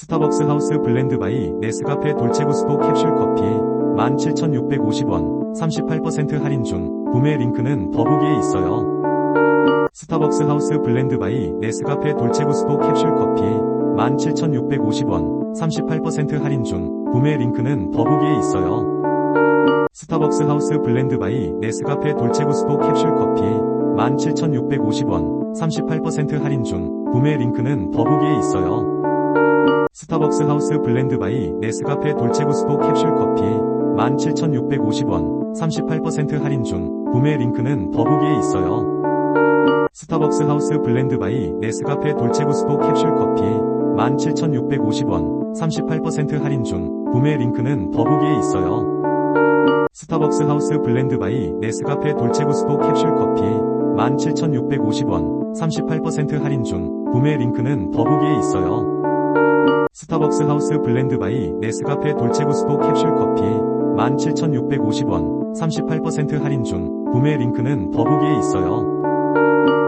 스타벅스 하우스 블렌드 바이 네스카페 돌체구스토 캡슐 커피 17,650원 38% 할인 중 구매 링크는 더보기에 있어요. 스타벅스 하우스 블렌드 바이 네스카페 돌체구스토 캡슐 커피 17,650원 38% 할인 중 구매 링크는 더보기에 있어요. 스타벅스 하우스 블렌드 바이 네스카페 돌체구스토 캡슐 커피 17,650원 38% 할인 중 구매 링크는 더보기에 있어요. 스타벅스 하우스 블렌드 바이 네스카페 돌체구스토 캡슐 커피 17,650원 38% 할인 중 구매 링크는 더보기에 있어요. 스타벅스 하우스 블렌드 바이 네스카페 돌체구스토 캡슐 커피 17,650원 38% 할인 중 구매 링크는 더보기에 있어요. 스타벅스 하우스 블렌드 바이 네스카페 돌체구스토 캡슐 커피 17,650원 38% 할인 중 구매 링크는 더보기에 있어요. 스타벅스 하우스 블렌드 바이 네스카페 돌체구스토 캡슐 커피 17,650원 38% 할인 중 구매 링크는 더보기에 있어요.